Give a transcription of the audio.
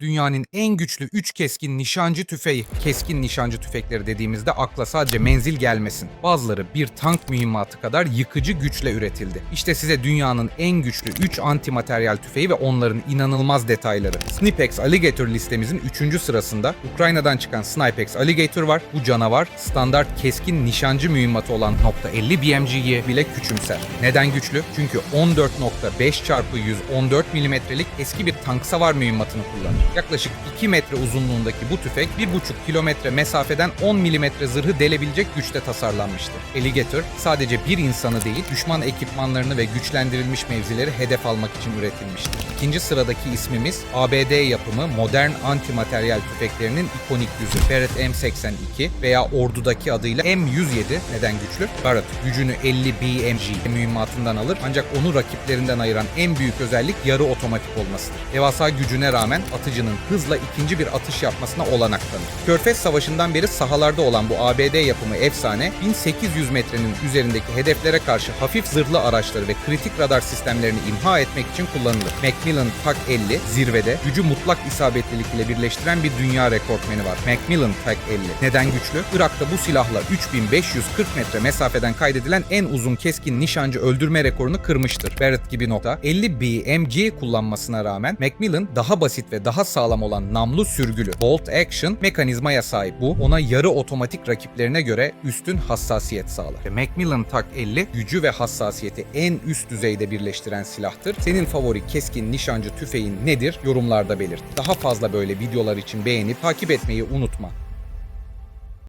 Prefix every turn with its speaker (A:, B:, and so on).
A: Dünyanın en güçlü 3 keskin nişancı tüfeği. Keskin nişancı tüfekleri dediğimizde akla sadece menzil gelmesin. Bazıları bir tank mühimmatı kadar yıkıcı güçle üretildi. İşte size dünyanın en güçlü 3 antimateryal tüfeği ve onların inanılmaz detayları. Snipex Alligator listemizin 3. sırasında Ukrayna'dan çıkan Snipex Alligator var. Bu canavar standart keskin nişancı mühimmatı olan .50 BMG'yi bile küçümser. Neden güçlü? Çünkü 14.5 çarpı 100 14 milimetrelik eski bir tank savar mühimmatını kullanır. Yaklaşık 2 metre uzunluğundaki bu tüfek 1,5 kilometre mesafeden 10 milimetre zırhı delebilecek güçte tasarlanmıştır. Alligator sadece bir insanı değil düşman ekipmanlarını ve güçlendirilmiş mevzileri hedef almak için üretilmiştir. İkinci sıradaki ismimiz ABD yapımı modern antimateryal tüfeklerinin ikonik yüzü Barrett M82 veya ordudaki adıyla M107 neden güçlü? Barrett gücünü 50 BMG mühimmatından alır ancak onu rakiplerinden ayıran en büyük özellik yarı otomatik olmasıdır. Devasa gücüne rağmen atıcının hızla ikinci bir atış yapmasına olanak tanır. Körfez Savaşı'ndan beri sahalarda olan bu ABD yapımı efsane 1800 metrenin üzerindeki hedeflere karşı hafif zırhlı araçları ve kritik radar sistemlerini imha etmek için kullanılır. Macmillan TAC 50 zirvede gücü mutlak isabetlilik ile birleştiren bir dünya rekortmeni var. Macmillan TAC 50. Neden güçlü? Irak'ta bu silahla 3540 metre mesafeden kaydedilen en uzun keskin nişancı öldürme rekorunu kırmıştır. Barrett gibi nokta 50 BMG kullanmasına rağmen Macmillan daha basit ve daha sağlam olan namlu sürgülü Bolt Action mekanizmaya sahip. Bu ona yarı otomatik rakiplerine göre üstün hassasiyet sağlar. Ve Macmillan TAC 50 gücü ve hassasiyeti en üst düzeyde birleştiren silahtır. Senin favori keskin nişancı tüfeğin nedir? Yorumlarda belirt. Daha fazla böyle videolar için beğenip takip etmeyi unutma.